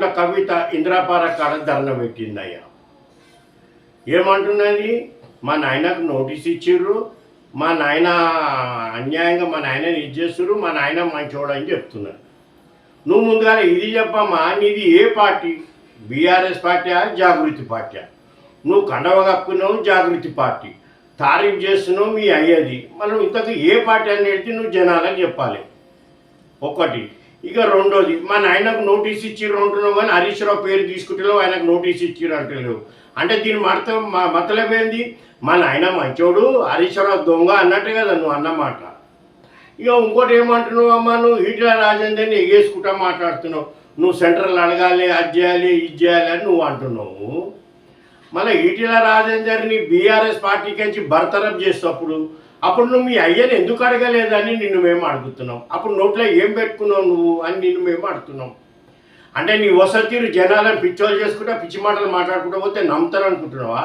కవిత ఇంద్రాపార కాడ ధర్నా పెట్టిందయ్యా ఏమంటున్నది? మా నాయనకు నోటీస్ ఇచ్చిర్రు మా నాయన అన్యాయంగా మా నాయనని ఇచ్చేస్తుర్రు మా నాయన మంచోడు అని చెప్తున్నారు. నువ్వు ముందుగా ఇది చెప్పమ్మా నీది ఏ పార్టీ? బీఆర్ఎస్ పార్టీయా జాగృతి పార్టీ నువ్వు కండవ కప్పుకున్నావు జాగృతి పార్టీ. తారీఫ్ చేస్తున్నావు మీ అయ్యది. మనం ఇంతకు ఏ పార్టీ అని నువ్వు జనాలకు చెప్పాలి. ఒకటి ఇక రెండోది మా నాయనకు నోటీస్ ఇచ్చిర్రు అంటున్నావు కానీ హరీష్ రావు పేరు తీసుకుంటలేవు ఆయనకు నోటీస్ ఇచ్చిర్రు అంటలేవు. అంటే దీని అర్థం మా మతలబ్ ఏంది? మా నాయన మంచోడు హరీష్ రావు దొంగ అన్నట్టే కదా నువ్వు అన్నమాట ఇక ఇంకోటి ఏమంటున్నావు అమ్మా నువ్వు ఈటల రాజేందర్ని ఎగేసుకుంటా మాట్లాడుతున్నావు. నువ్వు సెంట్రల్ అడగాలి అది చేయాలి ఇది చేయాలి అని నువ్వు అంటున్నావు. మళ్ళీ ఈటల రాజేందర్ని బీఆర్ఎస్ పార్టీకి నుంచి బర్తరఫ్ చేసేటప్పుడు అప్పుడు నువ్వు మీ అయ్యని ఎందుకు అడగలేదని నిన్ను మేము అడుగుతున్నాం. అప్పుడు నోట్లో ఏం పెట్టుకున్నావు నువ్వు అని నిన్ను మేము అడుగుతున్నాం. అంటే నీ వసతీరు జనాలను పిచ్చోలు చేసుకుంటా పిచ్చి మాటలు మాట్లాడుకుంటా పోతే నమ్ముతారు అనుకుంటున్నావా